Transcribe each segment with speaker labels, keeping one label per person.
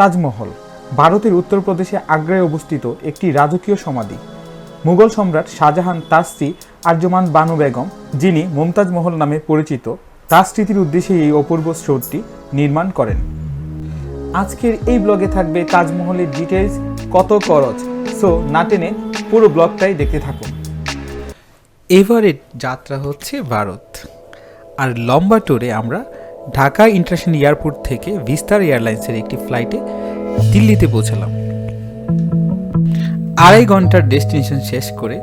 Speaker 1: তাজমহল, ভারতের উত্তরপ্রদেশে আগ্রায় অবস্থিত একটি রাজকীয় সমাধি। মুঘল সম্রাট শাহজাহান তার স্ত্রী আর্যমান বানু বেগম, যিনি মমতাজ মহল নামে পরিচিত, তার স্মৃতির উদ্দেশ্যে এই অপূর্ব স্রোতটি নির্মাণ করেন। আজকের এই ব্লগে থাকবে তাজমহলের ডিটেলস কত খরচ সো না টেনে পুরো ব্লগটাই দেখতে থাকুন।
Speaker 2: এভারের যাত্রা হচ্ছে ভারত, আর লম্বা ট্যুরে আমরা ঢাকা ইন্টারন্যাশনাল এয়ারপোর্ট থেকে ভিস্তার এয়ারলাইন্সের একটি ফ্লাইটে দিল্লিতে পৌঁছালাম। আড়াই ঘণ্টার ডেস্টিনেশন শেষ করে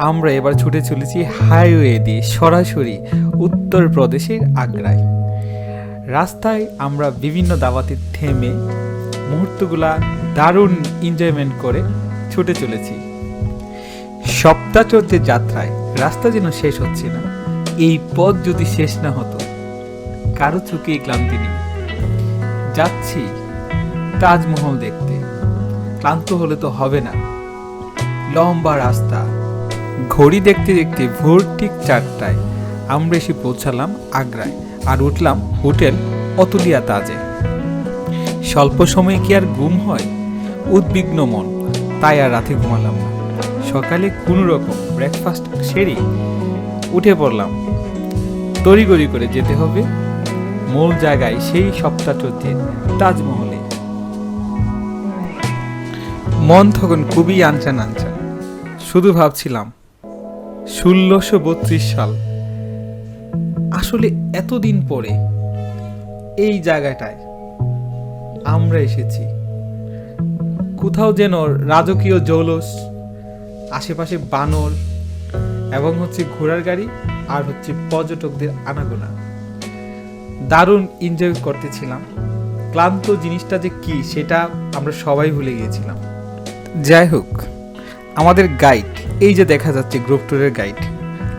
Speaker 2: আমরা এবার ছুটে চলেছি হাইওয়ে দিয়ে সরাসরি উত্তরপ্রদেশের আগ্রায়। রাস্তায় আমরা বিভিন্ন দাওয়াতে থেমে মুহূর্তগুলা দারুণ এনজয়মেন্ট করে ছুটে চলেছি। সপ্তাহচর্যের যাত্রায় রাস্তা যেন শেষ হচ্ছে না, এই পথ যদি শেষ না হতো কারও চোখে ক্লান্তি নেই। যাচ্ছি তাজমহল দেখতে। ক্লান্ত হলে তো হবে না। লম্বা রাস্তা। ঘড়ি দেখতে দেখতে ভোর ঠিক চারটায়। আমরা এসে পৌঁছালাম আগ্রায় আর উঠলাম হোটেল অতুলিয়া তাজে। স্বল্প সময়ে কি আর ঘুম হয়? উদ্বিগ্ন মন। তাই আর রাতে ঘুমালাম না। সকালে কোনো রকম ব্রেকফাস্ট সেরে উঠে পড়লাম। তড়িগড়ি করে যেতে হবে। মূল জায়গায় সেই সপ্তাহচর্যে তাজমহলে। মন তখন খুবই আনচান আনচান। শুধু ভাবছিলাম, ষোলোশো বত্রিশ সাল, আসলে এতদিন পরে এই জায়গাটায় আমরা এসেছি। কোথাও যেন রাজকীয় জৌলস, আশেপাশে বানর, এবং হচ্ছে ঘোড়ার গাড়ি আর হচ্ছে পর্যটকদের আনাগোনা। দারুণ এনজয় করতেছিলাম। ক্লান্ত জিনিসটা যে কি, সেটা আমরা সবাই ভুলে গিয়েছিলাম। যাই হোক, আমাদের গাইড এই যে দেখা যাচ্ছে গ্রুপ ট্যুরের গাইড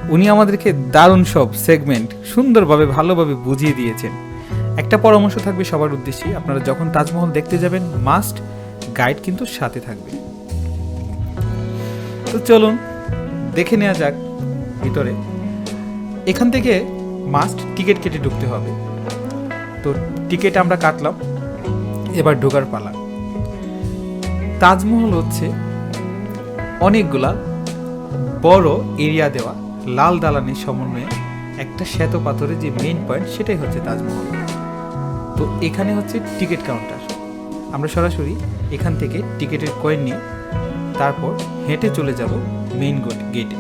Speaker 2: উনি আমাদেরকে দারুণ সব সেগমেন্ট সুন্দরভাবে, ভালোভাবে বুঝিয়ে দিয়েছেন। একটা পরামর্শ থাকবে সবার উদ্দেশ্যে আপনারা যখন তাজমহল দেখতে যাবেন মাস্ট গাইড কিন্তু সাথে থাকবে। তো চলুন, দেখে নেওয়া যাক ভিতরে। এখান থেকে মাস্ট টিকিট কেটে ঢুকতে হবে। তো টিকিট আমরা কাটলাম, এবার ঢোকার পালা। তাজমহল হচ্ছে অনেকগুলা বড় এরিয়া দেওয়া লাল দালানের সমন্বয়ে একটা শ্বেত পাথরের যে মেইন পয়েন্ট সেটাই হচ্ছে তাজমহল। তো এখানে হচ্ছে টিকিট কাউন্টার আমরা সরাসরি এখান থেকে টিকিটের কয়েন নিয়ে তারপর হেঁটে চলে যাব মেইন গেটে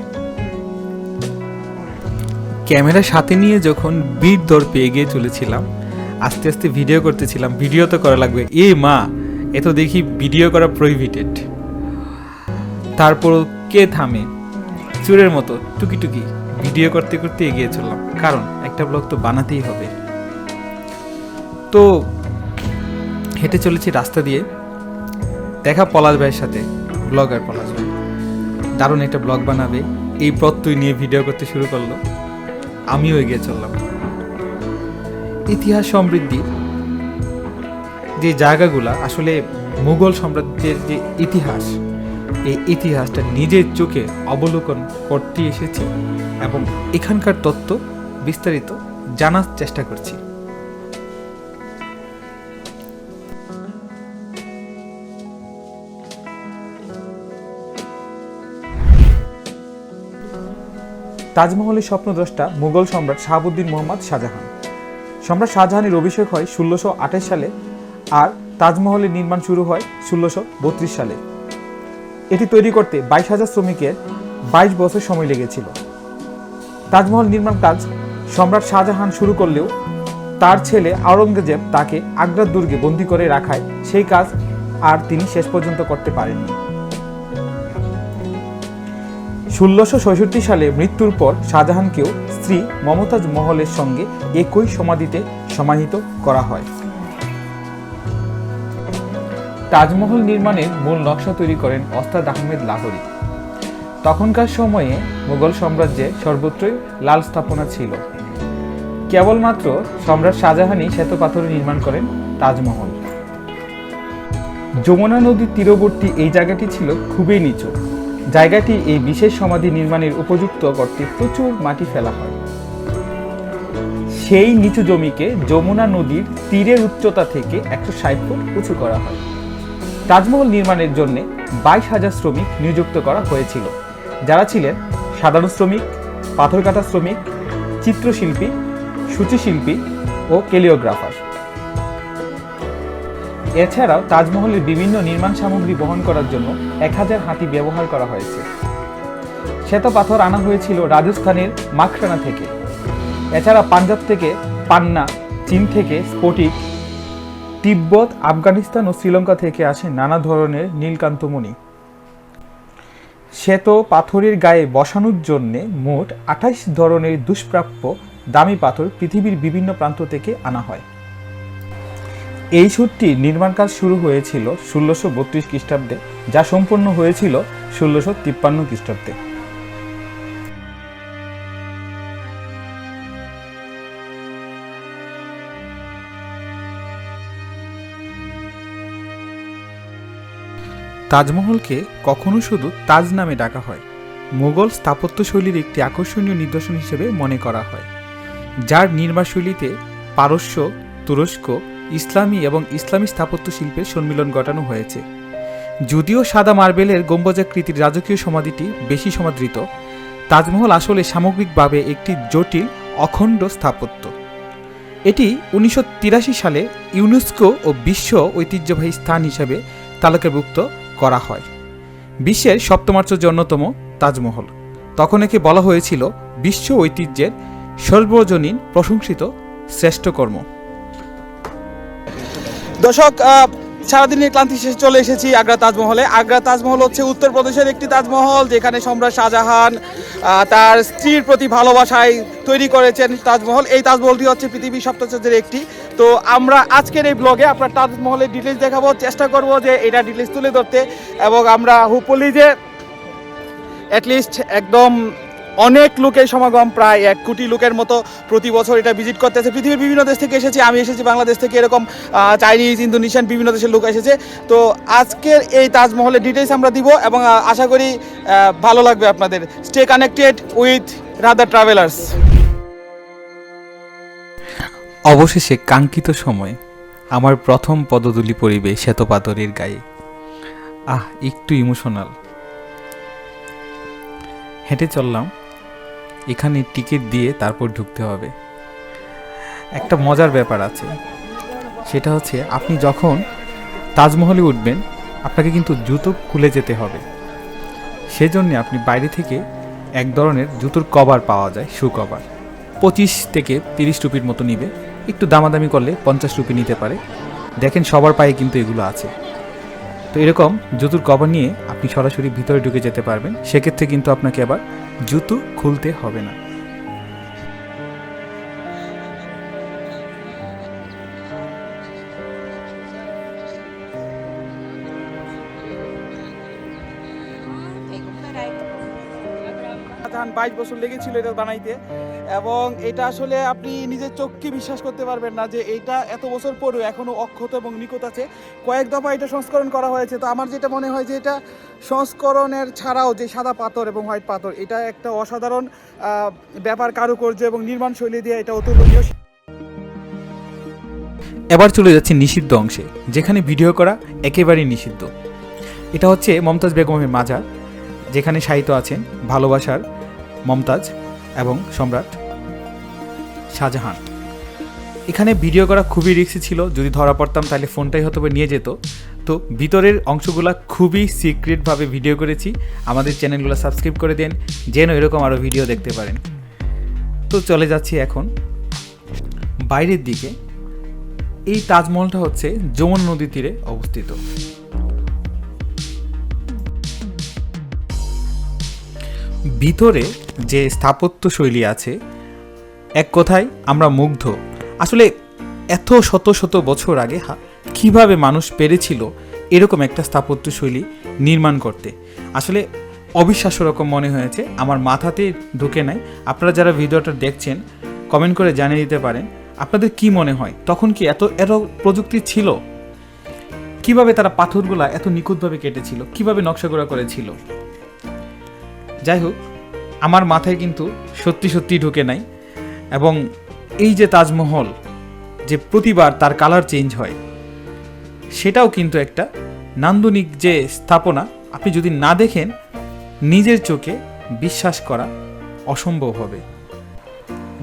Speaker 2: ক্যামেরা সাথে নিয়ে যখন বীর দর পেয়ে গিয়ে চলেছিলাম আস্তে আস্তে ভিডিও করতেছিলাম ভিডিও তো করা লাগবে। এ মা, এ তো দেখি ভিডিও করা প্রহিবিটেড তারপর কে থামে? চুরের মতো টুকি টুকি ভিডিও করতে করতে এগিয়ে চললাম। কারণ, একটা ব্লগ তো বানাতেই হবে। তো, হেঁটে চলেছি রাস্তা দিয়ে। দেখা পলাশ ভাইয়ের সাথে ব্লগার পলাশ ভাই। দারুণ একটা ব্লগ বানাবে। এই প্রত্যয় নিয়ে ভিডিও করতে শুরু করল। আমিও এগিয়ে চললাম। ইতিহাস সমৃদ্ধি, যে জায়গাগুলা আসলে মুঘল সাম্রাজ্যের যে ইতিহাস, এই ইতিহাসটা নিজের চোখে অবলোকন করতে এসেছি এবং এখানকার তত্ত্ব বিস্তারিত জানার চেষ্টা করছি।
Speaker 1: তাজমহলের স্বপ্নদ্রষ্টা মুঘল সম্রাট শাহাবুদ্দিন মোহাম্মদ শাহজাহান। সম্রাট শাহজাহানের অভিষেক হয় ষোলোশো সালে আর তাজমহলের নির্মাণ শুরু হয় ষোলোশো সালে। এটি তৈরি করতে বাইশ হাজার শ্রমিকের বাইশ বছর সময় লেগেছিল। তাজমহল নির্মাণ কাজ সম্রাট শাহজাহান শুরু করলেও তার ছেলে আওরঙ্গজেব তাকে আগ্রার দুর্গে বন্দী করে রাখায় সেই কাজ আর তিনি শেষ পর্যন্ত করতে পারেননি। ষোলোশো সালে মৃত্যুর পর শাহজাহানকেও স্ত্রী মমতাজ মহলের সঙ্গে একই সমাধিতে সমাহিত করা হয়। তাজমহল নির্মাণের মূল নকশা তৈরি করেন ওস্তাদ আহমেদ লাহোরি। তখনকার সময়ে মুঘল সাম্রাজ্যে সর্বত্রই লাল স্থাপনা ছিল। কেবলমাত্র সম্রাট শাহজাহানই শ্বেত পাথরে নির্মাণ করেন তাজমহল। যমুনা নদীর তীরবর্তী এই জায়গাটি ছিল খুবই নিচু। জায়গাটি এই বিশেষ সমাধি নির্মাণের উপযুক্ত করতে প্রচুর মাটি ফেলা হয়। সেই নিচু জমিকে যমুনা নদীর তীরের উচ্চতা থেকে একশো ষাট ফুট উঁচু করা হয়। তাজমহল নির্মাণের জন্য বাইশ হাজার শ্রমিক নিযুক্ত করা হয়েছিল। যারা ছিলেন সাধারণ শ্রমিক পাথর কাটা শ্রমিক, চিত্রশিল্পী, সূচিশিল্পী ও কেলিওগ্রাফার এছাড়াও তাজমহলের বিভিন্ন নির্মাণ সামগ্রী বহন করার জন্য এক হাজার হাতি ব্যবহার করা হয়েছে। শ্বেত পাথর আনা হয়েছিল রাজস্থানের মাখরানা থেকে। এছাড়া পাঞ্জাব থেকে পান্না, চীন থেকে স্ফটিক, তিব্বত, আফগানিস্তান ও শ্রীলঙ্কা থেকে আসে নানা ধরনের নীলকান্তমণি। শ্বেত পাথরের গায়ে বসানোর জন্য মোট আঠাইশ ধরনের দুষ্প্রাপ্য দামি পাথর পৃথিবীর বিভিন্ন প্রান্ত থেকে আনা হয়। এই সুরটির নির্মাণ কাজ শুরু হয়েছিল ষোলোশো বত্রিশ খ্রিস্টাব্দে, যা সম্পন্ন হয়েছিল ষোলোশো তিপ্পান্ন খ্রিস্টাব্দে।
Speaker 2: তাজমহলকে কখনো শুধু তাজ নামে ডাকা হয়, মোগল স্থাপত্যশৈলীর একটি আকর্ষণীয় নিদর্শন হিসেবে মনে করা হয়, যার নির্মাণশৈলীতে পারস্য, তুরস্ক ইসলামী এবং ইসলামী স্থাপত্য শিল্পের সম্মিলন ঘটানো হয়েছে। যদিও সাদা মার্বেলের গম্বজাকৃতির রাজকীয় সমাধিটি বেশি সমাদৃত, তাজমহল আসলে সামগ্রিকভাবে একটি জটিল, অখণ্ড স্থাপত্য। এটি উনিশশো তিরাশি সালে ইউনেস্কো ও বিশ্ব ঐতিহ্যবাহী স্থান হিসাবে তালিকাভুক্ত করা হয়। বিশ্বের সপ্তমার্চর্য অন্যতম তাজমহল। তখন একে বলা হয়েছিল বিশ্ব ঐতিহ্যের সর্বজনীন প্রশংসিত শ্রেষ্ঠ কর্ম।
Speaker 3: দর্শক সারাদিনের ক্লান্তি শেষে চলে এসেছি আগ্রা তাজমহলে। আগ্রা তাজমহল হচ্ছে উত্তরপ্রদেশের একটি তাজমহল, যেখানে সম্রাট শাহজাহান তার স্ত্রীর প্রতি ভালোবাসায় তৈরি করেছেন তাজমহল। এই তাজমহলটি হচ্ছে পৃথিবীর সপ্তাচার্যের একটি। তো আমরা আজকের এই ব্লগে আপনার তাজমহলের ডিটেলস দেখাবো। চেষ্টা করব যে এটা ডিটেলস তুলে ধরতে এবং আমরা হুপলি যে অ্যাটলিস্ট একদম অনেক লোকের সমাগম, প্রায় এক কোটি লোকের মতো প্রতি বছর এটা ভিজিট করতেছে। পৃথিবীর বিভিন্ন দেশ থেকে এসেছে, আমি এসেছি বাংলাদেশ থেকে, এরকম চাইনিজ ইন্দোনেশিয়ান বিভিন্ন দেশের লোক এসেছে। তো আজকের এই তাজমহলের ডিটেলস আমরা দিব এবং আশা করি ভালো লাগবে আপনাদের। Stay connected with rather travellers
Speaker 2: অবশেষে কাঙ্ক্ষিত সময়, আমার প্রথম পদধূলি পরিবে শ্বেতপাথরের গায়ে। আহ, একটু ইমোশনাল হেঁটে চললাম। এখানে টিকিট দিয়ে তারপর ঢুকতে হবে। একটা মজার ব্যাপার আছে। সেটা হচ্ছে আপনি যখন তাজমহলে উঠবেন, আপনাকে কিন্তু জুতো খুলে যেতে হবে। সেজন্য আপনি বাইরে থেকে এক ধরনের জুতোর কভার পাওয়া যায়, শু কভার। পঁচিশ থেকে তিরিশ রুপির মতো নিবে। একটু দামাদামি করলে পঞ্চাশ রুপি নিতে পারে। দেখেন সবার পায়ে কিন্তু এগুলো আছে। তো এরকম জুতুর কভার নিয়ে আপনি সরাসরি ভিতরে ঢুকে যেতে পারবেন। সেক্ষেত্রে কিন্তু আপনাকে আবার জুতো খুলতে হবে না।
Speaker 3: শাহজাহান বাইশ বছর লেগেছিল এটা বানাইতে। এবং এটা আসলে আপনি নিজের চোখকে বিশ্বাস করতে পারবেন না যে এটা এত বছর পরেও এখনও অক্ষত এবং নিখুঁত আছে। কয়েক দফা এটা সংস্করণ করা হয়েছে। তো আমার যেটা মনে হয় যে এটা সংস্করণের ছাড়াও যে সাদা পাথর এবং হোয়াইট পাথর, এটা একটা অসাধারণ ব্যাপার কারুকার্য এবং নির্মাণ শৈলী দিয়ে এটা অতুলনীয়।
Speaker 2: এবার চলে যাচ্ছে নিষিদ্ধ অংশে, যেখানে ভিডিও করা একেবারেই নিষিদ্ধ। এটা হচ্ছে মমতাজ বেগমের মাজার, যেখানে সাহিত্য আছেন, ভালোবাসার মমতাজ এবং সম্রাট শাহজাহান। এখানে ভিডিও করা খুবই রিস্কি ছিল, যদি ধরা পড়তাম তাহলে ফোনটাই হয়তো নিয়ে যেত। তো ভিতরের অংশগুলো খুবই সিক্রেটভাবে ভিডিও করেছি, আমাদের চ্যানেলগুলো সাবস্ক্রাইব করে দেন, যেন এরকম আরও ভিডিও দেখতে পারেন। তো চলে যাচ্ছি এখন বাইরের দিকে। এই তাজমহলটা হচ্ছে যমুনা নদীর তীরে অবস্থিত। ভিতরে যে স্থাপত্য শৈলী আছে, এক কথায় আমরা মুগ্ধ। আসলে এত শত শত বছর আগে কীভাবে মানুষ পেরেছিল এরকম একটা স্থাপত্য শৈলী নির্মাণ করতে? আসলে অবিশ্বাস্য রকম মনে হয়েছে, আমার মাথাতে ঢুকে নাই। আপনারা যারা ভিডিওটা দেখছেন কমেন্ট করে জানিয়ে দিতে পারেন, আপনাদের কি মনে হয়? তখন কি এত এত প্রযুক্তি ছিল? কীভাবে তারা পাথরগুলা এত নিখুঁতভাবে কেটেছিল? কীভাবে নকশাগুলা করেছিল? যাই হোক আমার মাথায় কিন্তু সত্যি সত্যি ঢুকে নাই। এবং
Speaker 4: এই যে তাজমহল, যে প্রতিবার তার কালার চেঞ্জ হয়, সেটাও কিন্তু একটা নান্দনিক যে স্থাপনা, আপনি যদি না দেখেন, নিজের চোখে বিশ্বাস করা অসম্ভব হবে।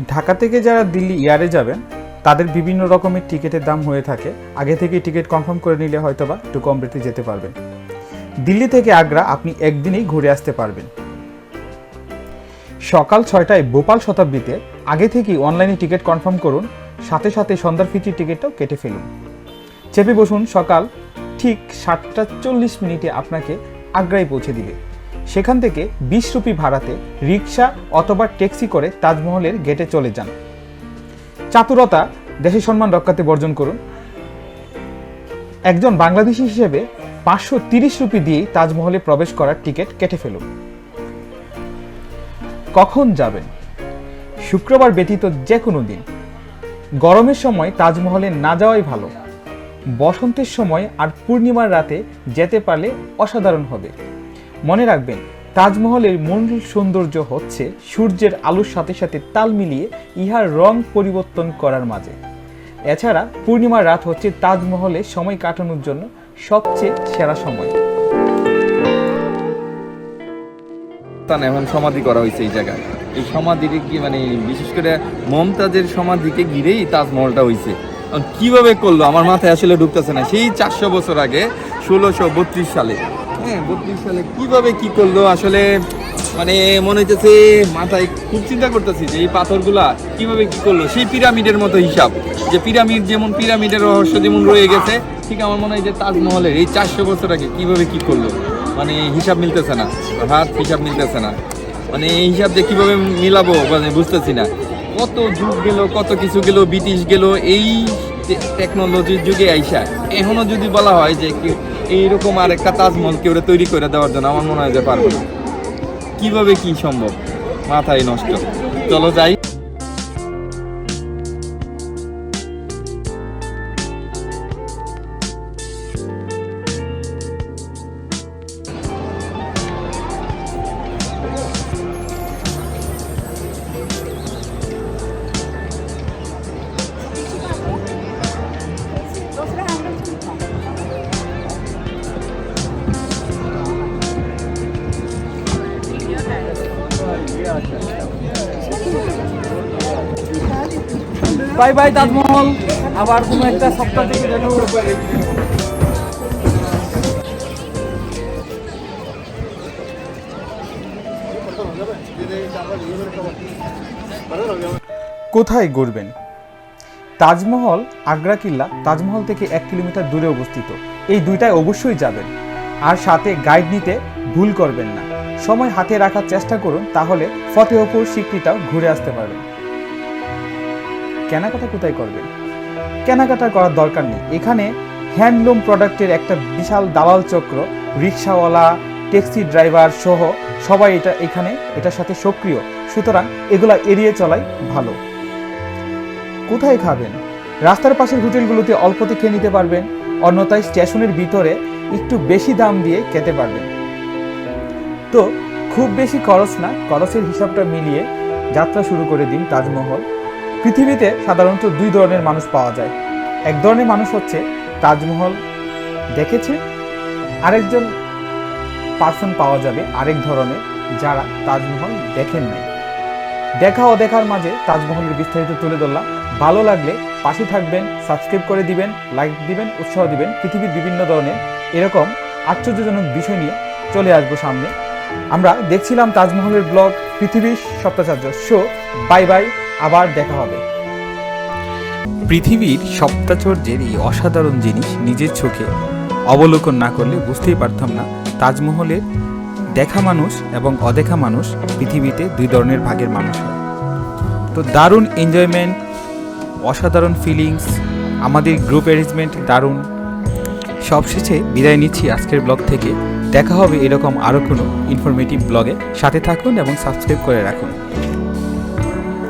Speaker 2: ঢাকা থেকে যারা দিল্লি ইয়ারে যাবেন, তাদের বিভিন্ন রকমের টিকিটের দাম হয়ে থাকে। আগে থেকে টিকিট কনফার্ম করে নিলে হয়তোবা একটু কম যেতে পারবেন। দিল্লি থেকে আগ্রা আপনি একদিনেই ঘুরে আসতে পারবেন। সকাল ছয়টায় ভোপাল শতাব্দীতে আগে থেকেই অনলাইনে টিকিট কনফার্ম করুন, সাথে সাথে সন্ধ্যার ফিচির টিকিটটাও কেটে ফেলুন। চেপে বসুন সকাল ঠিক সাতটা চল্লিশ মিনিটে আপনাকে আগ্রায় পৌঁছে দিবে। সেখান থেকে বিশ রুপি ভাড়াতে রিক্সা অথবা ট্যাক্সি করে তাজমহলের গেটে চলে যান। চাতুরতা, দেশের সম্মান রক্ষাতে বর্জন করুন। একজন বাংলাদেশি হিসেবে পাঁচশো তিরিশ রুপি দিয়েই তাজমহলে প্রবেশ করার টিকিট কেটে ফেলুন। কখন যাবেন? শুক্রবার ব্যতীত যে কোনো দিন। গরমের সময় তাজমহলে না যাওয়াই ভালো। বসন্তের সময় আর পূর্ণিমার রাতে যেতে পারলে অসাধারণ হবে। মনে রাখবেন, তাজমহলের মূল সৌন্দর্য হচ্ছে সূর্যের আলোর সাথে সাথে তাল মিলিয়ে ইহার রং পরিবর্তন করার মাঝে। এছাড়া পূর্ণিমার রাত হচ্ছে তাজমহলে সময় কাটানোর জন্য সবচেয়ে সেরা সময়।
Speaker 5: স্থান এখন সমাধি করা হয়েছে এই জায়গায়। এই সমাধিকে কি মানে বিশেষ করে মমতাজের সমাধিকে ঘিরেই তাজমহলটা হয়েছে। কীভাবে করল? আমার মাথায় আসলে ঢুকতেছে না। সেই চারশো বছর আগে, ষোলোশো বত্রিশ সালে। হ্যাঁ বত্রিশ সালে কীভাবে কি করল? আসলে মানে মনে হইতেছে, মাথায় খুব চিন্তা করতেছি যে এই পাথরগুলা কীভাবে কি করল? সেই পিরামিডের মতো হিসাব। যে পিরামিড যেমন পিরামিডের রহস্য যেমন রয়ে গেছে, ঠিক আমার মনে হয় যে তাজমহলের এই চারশো বছর আগে কীভাবে কি করল? মানে হিসাব মিলতেছে না। হাত হিসাব মিলতেছে না। মানে এই হিসাব যে কীভাবে মিলাবো মানে বুঝতেছি না। কত যুগ গেল, কত কিছু গেল, ব্রিটিশ গেল, এই টেকনোলজির যুগে আইসা। এখনও যদি বলা হয় যে এইরকম আর একটা তাজমহল কেউ তৈরি করে দেওয়ার জন্য আমার মনে হয় যে পারব না। কীভাবে কি সম্ভব? মাথায় নষ্ট। চলো যাই।
Speaker 3: Bye bye Taj Mahal. আবার কোনো একটা সপ্তাহ থেকে যেন
Speaker 2: কোথায় ঘুরবেন? তাজমহল, আগ্রা কিল্লা, তাজমহল থেকে এক কিলোমিটার দূরে অবস্থিত। এই দুইটায় অবশ্যই যাবেন। আর সাথে গাইড নিতে ভুল করবেন না। সময় হাতে রাখার চেষ্টা করুন, তাহলে ফতেহপুর স্বীকৃতাও ঘুরে আসতে পারবেন। কেনাকাটা কোথায় করবেন কেনাকাটা করার দরকার নেই। এখানে হ্যান্ডলুম প্রোডাক্টের একটা বিশাল দালাল চক্র, রিক্সাওয়ালা, ট্যাক্সি ড্রাইভার সহ সবাই এটা এখানে এটার সাথে সক্রিয়। সুতরাং এগুলা এড়িয়ে চলাই ভালো। কোথায় খাবেন? রাস্তার পাশের হোটেলগুলোতে অল্পতে খেয়ে নিতে পারবেন, অন্যথায় স্টেশনের ভিতরে একটু বেশি দাম দিয়ে খেতে পারবেন। তো খুব বেশি খরচ না, খরচের হিসাবটা মিলিয়ে যাত্রা শুরু করে দিন তাজমহল। পৃথিবীতে সাধারণত দুই ধরনের মানুষ পাওয়া যায়। এক ধরনের মানুষ হচ্ছে তাজমহল দেখেছে, আরেকজন পার্সন পাওয়া যাবে আরেক ধরনের যারা তাজমহল দেখেন নাই। দেখা ও দেখার মাঝে তাজমহলের বিস্তারিত তুলে ধরলাম। ভালো লাগলে পাশে থাকবেন সাবস্ক্রাইব করে দিবেন লাইক দিবেন, উৎসাহ দিবেন পৃথিবীর বিভিন্ন ধরনের এরকম আশ্চর্যজনক বিষয় নিয়ে চলে আসব সামনে। আমরা দেখছিলাম তাজমহলের ব্লগ, পৃথিবীর সপ্তাচার্য। শো বাই বাই আবার দেখা হবে।
Speaker 4: পৃথিবীর সপ্তাচর্যের এই অসাধারণ জিনিস নিজের চোখে অবলোকন না করলে বুঝতেই পারতাম না তাজমহলের দেখা মানুষ এবং অদেখা মানুষ পৃথিবীতে দুই ধরনের ভাগের মানুষ হয়। তো দারুণ এনজয়মেন্ট অসাধারণ ফিলিংস আমাদের গ্রুপ অ্যারেঞ্জমেন্ট দারুণ। সবশেষে বিদায় নিচ্ছি আজকের ব্লগ থেকে। দেখা হবে এরকম আরও কোনো ইনফরমেটিভ ব্লগে সাথে থাকুন এবং সাবস্ক্রাইব করে রাখুন।